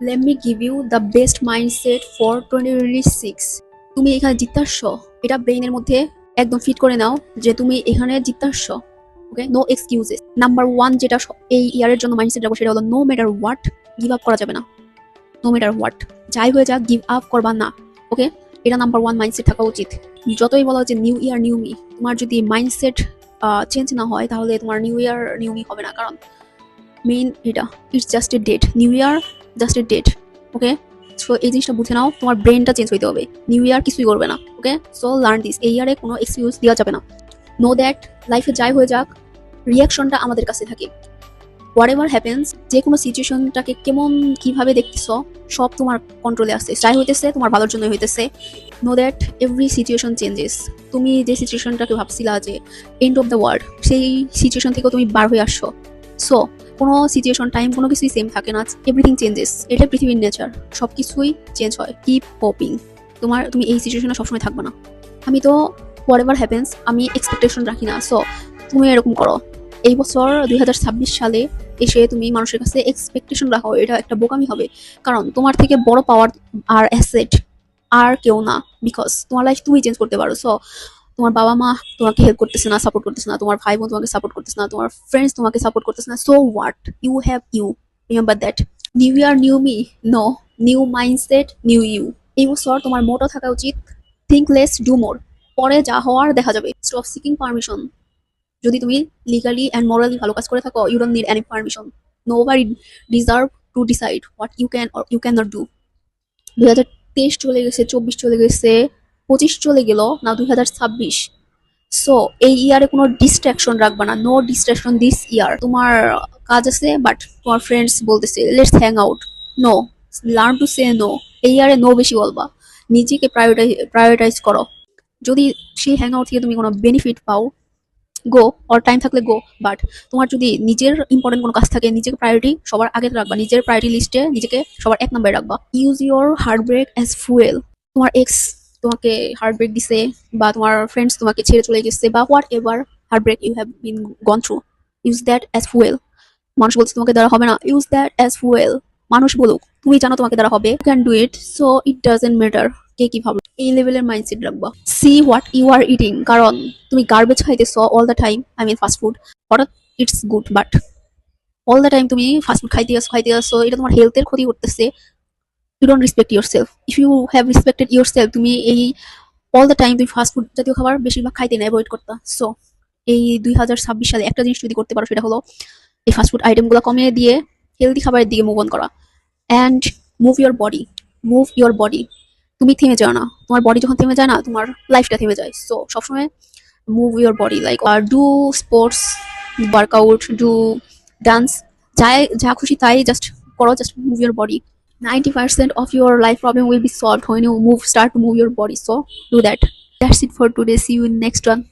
Let me give you the best mindset for twenty twenty six তুমি এখানে জিততে আসছো এটা ব্রেইনের মধ্যে একদম ফিট করে নাও যে তুমি এখানে জিততে আসছো okay no excuses number one যেটা এই ইয়ারের জন্য মাইন্ডসেট রাখব সেটা হলো no matter what give up করা যাবে না। নো ম্যাটার হোয়াট যাই হয়ে যাক গিভ আপ করবা না। ওকে এটা নাম্বার ওয়ান মাইন্ডসেট থাকা উচিত। যতই বলা হচ্ছে নিউ ইয়ার নিউ মি তোমার যদি মাইন্ডসেট চেঞ্জ না হয় তাহলে তোমার নিউ ইয়ার নিউ মি হবে না। কারণ মেইন এটা it's just a date new year just a date okay so এই জিনিসটা বুঝে নাও, তোমার ব্রেনটা চেঞ্জ হইতে হবে। নিউ ইয়ার কিছুই করবে না ওকে সো লার্ন দিস এই ইয়ারে কোনো এক্সকিউজ দেওয়া যাবে না। নো দ্যাট লাইফে যাই হয়ে যাক রিয়াকশনটা আমাদের কাছে থাকে। হোয়াট এভার হ্যাপেন্স যে কোনো সিচুয়েশনটাকে কেমন কীভাবে দেখতেছ, সব তোমার কন্ট্রোলে আছে যাই হইতেছে, তোমার ভালোর জন্য হইতেছে। Know that every situation changes তুমি যে সিচুয়েশনটাকে ভাবছিলা যে এন্ড অফ দ্য ওয়ার্ল্ড সেই সিচুয়েশন থেকেও তুমি বার হয়ে আসছো। সো কোনো সিচুয়েশন টাইম কোনো কিছুই সেম থাকে না। এভরিথিং চেঞ্জেস এটা পৃথিবীর নেচার সব কিছুই চেঞ্জ হয়। কিপ পপিং তোমার, তুমি এই সিচুয়েশনে সবসময় থাকবে না। আমি তো হোয়াট এভার হ্যাপেন্স আমি এক্সপেকটেশন রাখি না। সো তুমি এরকম করো। এই বছর দুই হাজার ছাব্বিশ সালে এসে তুমি মানুষের কাছে এক্সপেকটেশন রাখো। এটা একটা বোকামি হবে। কারণ তোমার থেকে বড় পাওয়ার আর অ্যাসেট আর কেউ না। বিকজ তোমার লাইফ তুমি চেঞ্জ করতে পারো। সো তোমার বাবা মা তোমাকে হেল্প করতেছে না সাপোর্ট করতেছে না, তোমার ভাই বোন তোমাকে সাপোর্ট করতেছে না, তোমার ফ্রেন্ডস তোমাকে সাপোর্ট করতেছে না so what you have you remember that new year new me no new mindset new you এই বছর তোমার মোটো থাকা উচিত থিঙ্ক লেস ডু মোর পরে যা হওয়ার দেখা যাবে। স্টপ সিকিং পারমিশন যদি তুমি লিগালি অ্যান্ড মোরালি ভালো কাজ করে থাকো you don't need any permission nobody deserve to decide what you can you can not do দুই হাজার তেইশ চলে গেছে, চব্বিশ চলে গেছে পঁচিশ চলে গেল, না দুই হাজার ছাব্বিশ। সো এই ইয়ারে কোনো ডিস্ট্রাকশন রাখবা না নো ডিস্ট্রাকশন দিস ইয়ার তোমার কাজ আছে বাট তোমার ফ্রেন্ডস বলতেছে let's hang out no learn to say no এই ইয়ারে নো বেশি বলবা। নিজেকে প্রায়োরিটাইজ প্রায়োরিটাইজ করো। যদি সেই হ্যাং আউট থেকে তুমি কোনো বেনিফিট পাও গো অর টাইম থাকলে গো বাট তোমার যদি নিজের ইম্পর্টেন্ট কোনো কাজ থাকে, নিজেকে প্রায়োরিটি সবার আগে রাখবা। নিজের প্রায়োরিটি লিস্টে নিজেকে সবার এক নম্বরে রাখবা। Use your heartbreak as fuel তোমার এক্স তোমাকে হার্ট ব্রেক দিছে বা তোমার ফ্রেন্ডস তোমাকে ছেড়ে চলে গেছে বা whatever heartbreak you have been gone through use that as fuel মানুষ বলছে তোমাকে দ্বারা হবে না ইউজ দ্যাট অ্যাজ ফুয়েল মানুষ বলুক, তুমি জানো তোমাকে দ্বারা হবে। Can do it so it doesn't matter কে কি ভাবলো এই লেভেলের মাইন্ডসেট রাখবা। See what you are eating কারণ তুমি garbage খাইতেছ all the time I mean fast food হঠাৎ it's good but all the time তুমি ফাস্ট ফুড খাইতে আসো খাইতে আসো এটা তোমার হেলথের ক্ষতি করতেছে। You don't respect yourself if you have respected yourself তুমি এই অল দ্য টাইম তুমি ফাস্ট ফুড জাতীয় খাবার বেশিরভাগ খাইতে না অ্যাভয়েড করতা। সো এই দুই হাজার ছাব্বিশ সালে একটা জিনিস যদি করতে পারো, সেটা হলো এই ফাস্ট ফুড আইটেমগুলো কমিয়ে দিয়ে হেলদি খাবারের দিকে মুভ অন করা। And move your body move your body তুমি থেমে যাও না। তোমার বডি যখন থেমে যায় না, তোমার লাইফটা থেমে যায়। সো সবসময় move your body like R do sports workout do dance যাই, যা খুশি তাই জাস্ট করো just move your body 90% of your life problem will be solved when you move start to move your body. So do that. That's it for today. See you in next one